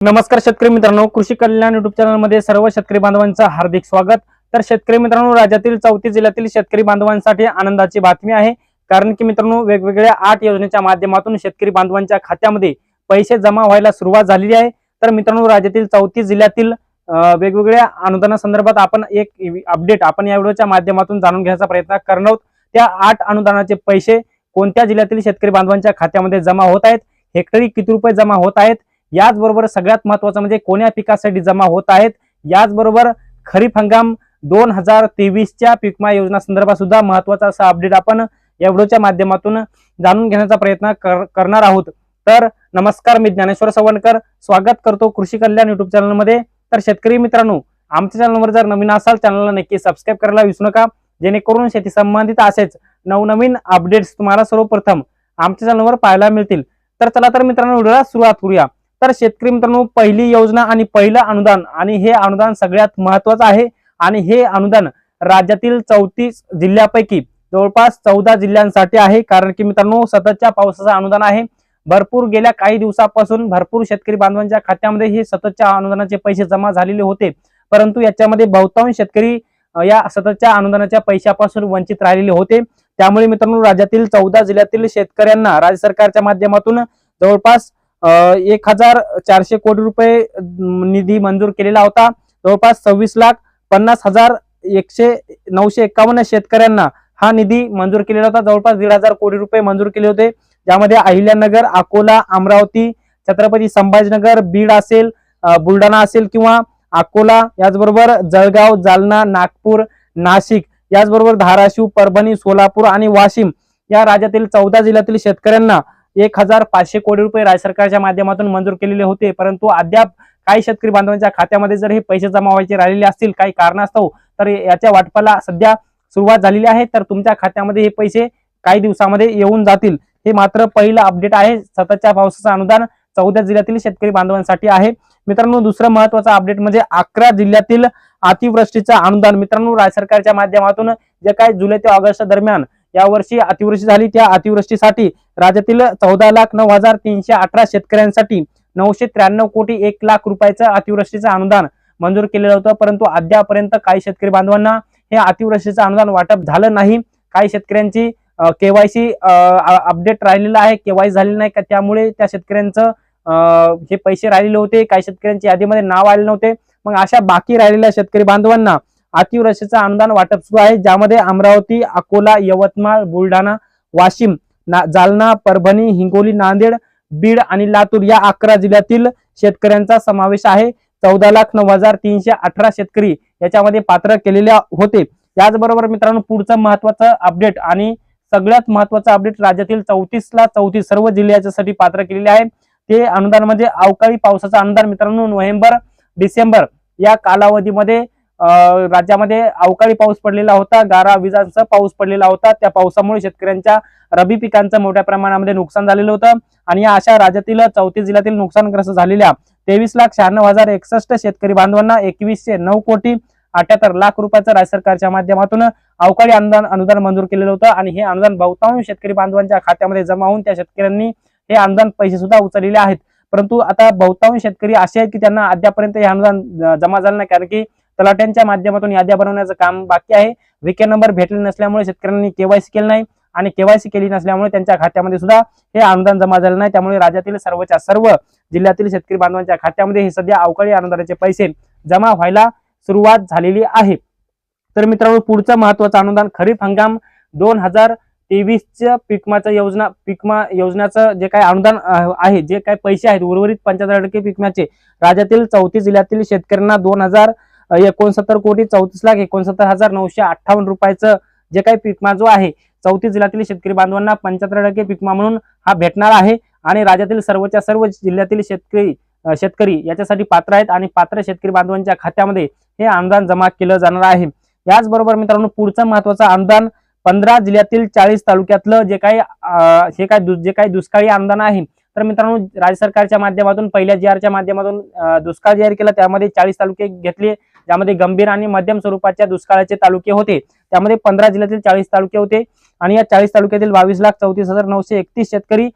नमस्कार शेतकरी मित्रांनो कृषी कल्याण युट्यूब चॅनलमध्ये सर्व शेतकरी बांधवांचं हार्दिक स्वागत. तर शेतकरी मित्रांनो राज्यातील चौतीस जिल्ह्यातील शेतकरी बांधवांसाठी आनंदाची बातमी आहे. कारण की मित्रांनो वेगवेगळ्या आठ योजनेच्या माध्यमातून शेतकरी बांधवांच्या खात्यामध्ये पैसे जमा व्हायला सुरुवात झालेली आहे. तर मित्रांनो राज्यातील चौतीस जिल्ह्यातील वेगवेगळ्या अनुदानासंदर्भात आपण एक अपडेट आपण या व्हिडिओच्या माध्यमातून जाणून घेण्याचा प्रयत्न करणार आहोत. त्या आठ अनुदानाचे पैसे कोणत्या जिल्ह्यातील शेतकरी बांधवांच्या खात्यामध्ये जमा होत आहेत? हेक्टरी किती रुपये जमा होत आहेत? याचबरोबर सगळ्यात महत्वाचं म्हणजे कोण्या पिकासाठी जमा होत आहेत? याचबरोबर खरीप हंगाम दोन हजार तेवीसच्या पीकमा योजना संदर्भात सुद्धा महत्त्वाचा असा अपडेट आपण या व्हिडिओच्या माध्यमातून जाणून घेण्याचा प्रयत्न कर- करणार आहोत. तर नमस्कार मी ज्ञानेश्वर सवणकर स्वागत करतो कृषी कल्याण युट्यूब चॅनलमध्ये तर शेतकरी मित्रांनो आमच्या चॅनलवर जर नवीन असाल चॅनलला नक्की सबस्क्राईब करायला विसरू नका. जेणेकरून शेती संबंधित असेच नवनवीन अपडेट्स तुम्हाला सर्वप्रथम आमच्या चॅनलवर पाहायला मिळतील. तर चला तर मित्रांनो व्हिडिओला सुरुवात करूया. तर शेतकरी मित्रांनो पहिली योजना आणि पहिलं अनुदान आणि हे अनुदान सगळ्यात महत्वाचं आहे. आणि हे अनुदान राज्यातील चौतीस जिल्ह्यापैकी जवळपास चौदा जिल्ह्यांसाठी आहे. कारण की मित्रांनो सततच्या पावसाचं अनुदान आहे. भरपूर गेल्या काही दिवसापासून भरपूर शेतकरी बांधवांच्या खात्यामध्ये हे सततच्या अनुदानाचे पैसे जमा झालेले होते. परंतु याच्यामध्ये बहुतांश शेतकरी या सततच्या अनुदानाच्या पैशापासून वंचित राहिलेले होते. त्यामुळे मित्रांनो राज्यातील चौदा जिल्ह्यातील शेतकऱ्यांना राज्य सरकारच्या माध्यमातून जवळपास एक हजार चारशे कोटी रुपये निधी मंजूर केलेला होता. जवळपास सव्वीस लाख पन्नास हजार एकशे नऊशे एकावन्न शेतकऱ्यांना हा निधी मंजूर केलेला होता. जवळपास दीड हजार कोटी रुपये मंजूर केले होते. ज्यामध्ये अहिल्यानगर अकोला अमरावती छत्रपती संभाजीनगर बीड असेल बुलढाणा असेल किंवा अकोला याचबरोबर जळगाव जालना नागपूर नाशिक याचबरोबर धाराशिव परभणी सोलापूर आणि वाशिम या राज्यातील चौदा जिल्ह्यातील शेतकऱ्यांना एक हजार पाचशे कोटी रुपये राज्य सरकारच्या माध्यमातून मंजूर केलेले होते. परंतु अद्याप काही शेतकरी बांधवांच्या खात्यामध्ये जर हे पैसे जमा व्हायचे राहिलेले असतील काही कारणास्तव तर याच्या वाटपाला सध्या सुरुवात झालेली आहे. तर तुमच्या खात्यामध्ये हे पैसे काही दिवसामध्ये येऊन जातील. हे मात्र पहिलं अपडेट आहे. सततच्या पावसाचं अनुदान चौदा जिल्ह्यातील शेतकरी बांधवांसाठी आहे. मित्रांनो दुसरं महत्वाचं अपडेट म्हणजे अकरा जिल्ह्यातील अतिवृष्टीचं अनुदान. मित्रांनो राज्य सरकारच्या माध्यमातून जे काय जुलै ते ऑगस्ट दरम्यान यावर्षी अतिवृष्टी झाली त्या अतिवृष्टीसाठी राज्यातील चौदा लाख नऊ हजार तीनशे अठरा शेतकऱ्यांसाठी नऊशे त्र्याण्णव कोटी एक लाख रुपयाचं अतिवृष्टीचं अनुदान मंजूर केलेलं होतं. परंतु अद्यापर्यंत काही शेतकरी बांधवांना हे अतिवृष्टीचं अनुदान वाटप झालं नाही. काही शेतकऱ्यांची केवायसी अपडेट राहिलेलं आहे. केवायसी झालेलं नाही का? त्यामुळे त्या शेतकऱ्यांचं हे पैसे राहिलेले होते. काही शेतकऱ्यांच्या यादीमध्ये नाव आले नव्हते. मग अशा बाकी राहिलेल्या शेतकरी बांधवांना अतिवृष्टीचं अनुदान वाटप सुरू आहे. ज्यामध्ये अमरावती अकोला यवतमाळ बुलढाणा वाशिम ना- जालना परभणी हिंगोली नांदेड बीड आणि लातूर या अकरा जिल्ह्यातील शेतकऱ्यांचा समावेश आहे. चौदा लाख नऊ हजार तीनशे अठरा शेतकरी याच्यामध्ये पात्र केलेले होते. याचबरोबर मित्रांनो पुढचं महत्वाचं अपडेट आणि सगळ्यात महत्वाचं अपडेट राज्यातील चौतीस ला चौतीस सर्व जिल्ह्याच्यासाठी पात्र केलेले आहे. ते अनुदान म्हणजे अवकाळी पावसाचं अनुदान मित्रांनो नोव्हेंबर डिसेंबर या कालावधीमध्ये राज्यामध्ये अवकाळी पाऊस पडलेला होता गारा विजांचा पाऊस पडलेला होता. त्या पावसामुळे शेतकऱ्यांच्या रबी पिकांचं मोठ्या प्रमाणामध्ये नुकसान झालेलं होतं आणि या अशा राज्यातील चौतीस जिल्ह्यातील नुकसानग्रस्त झालेल्या तेवीस लाख शहाण्णव हजार एकसष्ट शेतकरी बांधवांना एकवीसशे नऊ कोटी अठ्याहत्तर लाख रुपयाचं राज्य सरकारच्या माध्यमातून अवकाळी अनुदान अनुदान मंजूर केलेलं होतं आणि हे अनुदान बहुतांश शेतकरी बांधवांच्या खात्यामध्ये जमा होऊन त्या शेतकऱ्यांनी हे अनुदान पैसे सुद्धा उचललेले आहेत. परंतु आता बहुतांश शेतकरी असे आहेत की त्यांना अद्यापर्यंत हे अनुदान जमा झालं नाही. कारण की तलाट्यांच्या माध्यमातून याद्या बनवण्याचं काम बाकी आहे. विके नंबर भेटले नसल्यामुळे शेतकऱ्यांनी केवायसी केलं नाही आणि केवायसी केली नसल्यामुळे त्यांच्या खात्यामध्ये सुद्धा हे अनुदान जमा झालं नाही. त्यामुळे राज्यातील सर्वच्या सर्व जिल्ह्यातील शेतकरी बांधवांच्या खात्यामध्ये हे सध्या अवकाळी अनुदानाचे पैसे जमा व्हायला सुरुवात झालेली आहे. तर मित्रांनो पुढचं महत्वाचं अनुदान खरीप हंगाम दोन हजार तेवीसच्या पिकमाचं योजना पिकमा योजनाचं जे काय अनुदान आहे जे काय पैसे आहेत उर्वरित पंच्याहत्तर टक्के पिकम्याचे राज्यातील चौतीस जिल्ह्यातील शेतकऱ्यांना दोन हजार एकोणसत्तर कोटी चौतीस लाख एकोणसत्तर हजार नऊशे अठ्ठावन्न रुपयाचं जे काही पिकमा जो आहे चौतीस जिल्ह्यातील शेतकरी बांधवांना पंच्याहत्तर टक्के पिकमा म्हणून हा भेटणार आहे आणि राज्यातील सर्वच्या सर्व जिल्ह्यातील शेतकरी शेतकरी याच्यासाठी पात्र आहेत आणि पात्र शेतकरी बांधवांच्या खात्यामध्ये हे अनुदान जमा केलं जाणार आहे. याचबरोबर मित्रांनो पुढचं महत्वाचं अनुदान पंधरा जिल्ह्यातील चाळीस तालुक्यातलं जे काही अं, हे काय जे काही दुष्काळी अनुदान आहे. तर मित्रांनो राज्य सरकारच्या माध्यमातून पहिल्या जी आरच्या माध्यमातून दुष्काळ जाहीर केला त्यामध्ये चाळीस तालुके घेतले. ज्यामध्ये गंभीर आणि मध्यम स्वरूपाच्या दुष्काळाचे तालुके होते. त्यामध्ये पंधरा जिल्ह्यातील चाळीस तालुके होते आणि या चाळीस तालुक्यातील बावीस लाख चौतीस हजार नऊशे एकतीस शेतकरी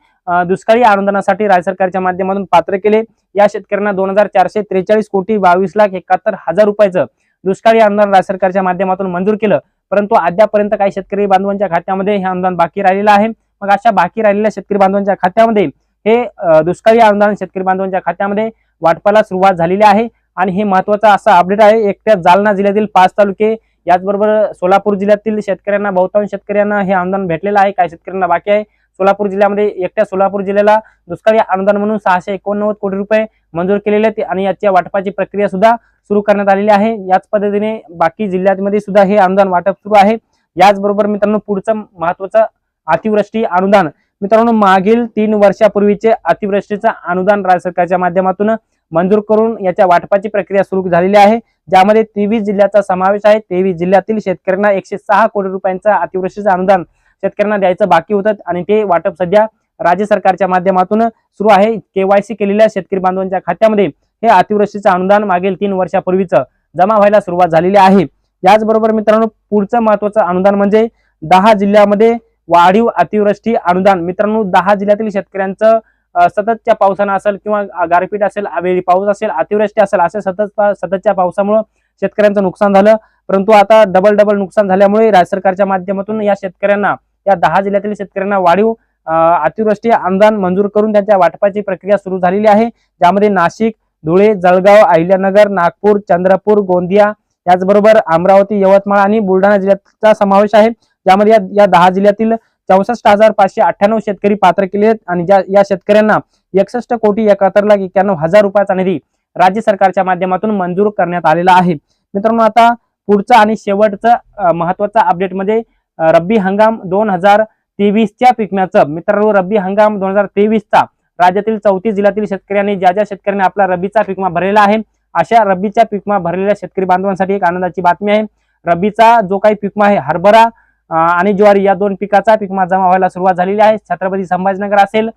दुष्काळी अनुदानासाठी राज्य सरकारच्या माध्यमातून पात्र केले. या शेतकऱ्यांना दोन हजार चारशे त्रेचाळीस कोटी बावीस लाख एकाहत्तर हजार रुपयाचं दुष्काळी अनुदान राज्य सरकारच्या माध्यमातून मंजूर केलं. परंतु अद्यापर्यंत काही शेतकरी बांधवांच्या खात्यामध्ये हे अनुदान बाकी राहिलेलं आहे. मग अशा बाकी राहिलेल्या शेतकरी बांधवांच्या खात्यामध्ये हे दुष्काळी अनुदान शेतकरी बांधवांच्या खात्यामध्ये वाटपाला सुरुवात झालेली आहे. आणि हे महत्त्वाचा असा अपडेट आहे एकट्या जालना जिल्ह्यातील पाच तालुके याचबरोबर सोलापूर जिल्ह्यातील शेतकऱ्यांना बहुतांश शेतकऱ्यांना हे अनुदान भेटलेलं आहे काही शेतकऱ्यांना बाकी आहे. सोलापूर जिल्ह्यामध्ये एकट्या सोलापूर जिल्ह्याला दुष्काळी अनुदान म्हणून सहाशे एकोणनव्वद कोटी रुपये मंजूर केलेले आहेत आणि याच्या वाटपाची प्रक्रिया सुद्धा सुरू करण्यात आलेली आहे. याच पद्धतीने बाकी जिल्ह्यांमध्ये सुद्धा हे अनुदान वाटप सुरू आहे. याचबरोबर मित्रांनो पुढचं महत्वाचं अतिवृष्टी अनुदान. मित्रांनो मागील तीन वर्षापूर्वीचे अतिवृष्टीचं अनुदान राज्य सरकारच्या माध्यमातून मंजूर करून याच्या वाटपाची प्रक्रिया सुरू झालेली आहे. ज्यामध्ये तेवीस जिल्ह्याचा समावेश आहे. तेवीस जिल्ह्यातील शेतकऱ्यांना एकशे सहा कोटी रुपयांचं अतिवृष्टीचं अनुदान शेतकऱ्यांना द्यायचं बाकी होतं. आणि ते वाटप सध्या राज्य सरकारच्या माध्यमातून सुरू आहे. केवायसी केलेल्या शेतकरी बांधवांच्या खात्यामध्ये हे अतिवृष्टीचं अनुदान मागील तीन वर्षापूर्वीच जमा व्हायला सुरुवात झालेली आहे. याचबरोबर मित्रांनो पुढचं महत्वाचं अनुदान म्हणजे दहा जिल्ह्यामध्ये वाढीव अतिवृष्टी अनुदान. मित्रांनो दहा जिल्ह्यातील शेतकऱ्यांचं सततच्या पावसानं असेल किंवा गारपीट असेल अवेळी पाऊस असेल अतिवृष्टी असेल असे सतत सततच्या पावसामुळे शेतकऱ्यांचं नुकसान झालं. परंतु आता डबल डबल नुकसान झाल्यामुळे राज्य सरकारच्या माध्यमातून या शेतकऱ्यांना या दहा जिल्ह्यातील शेतकऱ्यांना वाढीव अतिवृष्टी अनुदान मंजूर करून त्यांच्या वाटपाची प्रक्रिया सुरू झालेली आहे. ज्यामध्ये नाशिक धुळे जळगाव अहिल्यानगर नागपूर चंद्रपूर गोंदिया याचबरोबर अमरावती यवतमाळ आणि बुलढाणा जिल्ह्याचा समावेश आहे. ज्यामध्ये या- या दहा जिल्ह्यातील चौसष्ट हजार पाचशे अठ्ठ्याण्णव शेतकरी पात्र केले आहेत आणि ज्या या शेतकऱ्यांना एकसष्ट कोटी एकाहत्तर लाख एक्क्याण्णव हजार रुपयाचा निधी राज्य सरकारच्या माध्यमातून मंजूर करण्यात आलेला आहे. मित्रांनो आता पुढचं आणि शेवटचं महत्त्वाचा महत्वाचं अपडेट म्हणजे रब्बी हंगाम दोन हजार तेवीसच्या पिकम्याचं. मित्रांनो रब्बी हंगाम दोन हजार तेवीसचा राज्यातील चौतीस जिल्ह्यातील शेतकऱ्यांनी ज्या ज्या शेतकऱ्यांनी आपला रब्बीचा पिकमा भरलेला आहे अशा रब्बीच्या पिकमा भरलेल्या शेतकरी बांधवांसाठी एक आनंदाची बातमी आहे. रब्बीचा जो काही पिकमा आहे हरभरा आणि ज्वारी या दोन पिकाचा पिकमा जमा व्हायला सुरुवात झालेली आहे. छत्रपती संभाजीनगर असेल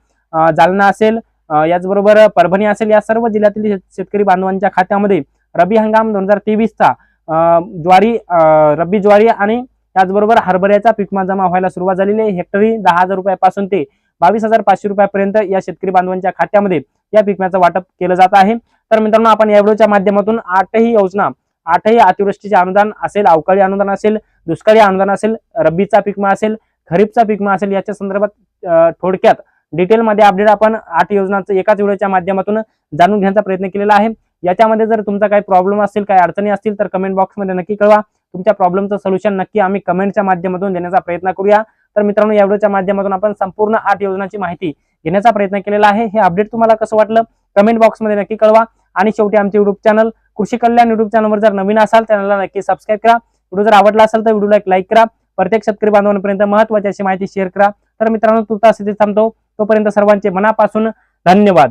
जालना असेल याचबरोबर परभणी असेल या सर्व जिल्ह्यातील शेत- शेतकरी बांधवांच्या खात्यामध्ये रब्बी हंगाम दोन हजार तेवीसचा ज्वारी रब्बी ज्वारी आणि त्याचबरोबर हरभऱ्याचा पिकमा जमा व्हायला सुरुवात झालेली आहे. हेक्टरी दहा हजार रुपयापासून ते बावीस हजार पाचशे रुपयापर्यंत या शेतकरी बांधवांच्या खात्यामध्ये या पिकम्याचं वाटप केलं जात आहे. तर मित्रांनो आपण या व्हिडिओच्या माध्यमातून आठही योजना आठही अतिवृष्टीचे अनुदान असेल अवकाळी अनुदान असेल दुष्काळी अनुदान असेल रब्बीचा पिकमा असेल खरीपचा पिकमा असेल याच्या संदर्भात थोडक्यात डिटेलमध्ये अपडेट आपण आठ योजनांचं एकाच व्हिडिओच्या माध्यमातून जाणून घेण्याचा प्रयत्न केलेला आहे. याच्यामध्ये जर तुमचा काही प्रॉब्लेम असतील काही अडचणी असतील तर कमेंट बॉक्समध्ये नक्की कळवा. तुमच्या प्रॉब्लेमचं सोल्युशन नक्की आम्ही कमेंटच्या माध्यमातून देण्याचा प्रयत्न करूया. तर मित्रांनो या व्हिडिओच्या माध्यमातून आपण संपूर्ण आठ योजनांची माहिती घेण्याचा प्रयत्न केलेला आहे. हे अपडेट तुम्हाला कसं वाटलं? कमेंट बॉक्समध्ये नक्की कळवा. आणि शेवटी आमचे युट्यूब चॅनल कृषी कल्याण युट्यूब चॅनलवर जर नवीन असाल चॅनलला नक्की सबस्क्राईब करा. व्हिडिओ जर आवडला असेल तर व्हिडिओला एक लाईक करा. प्रत्येक शेतकरी बांधवांपर्यंत महत्वाची अशी माहिती शेअर करा. तर मित्रांनो तुर्तास इथे थांबतो. तोपर्यंत सर्वांचे मनापासून धन्यवाद.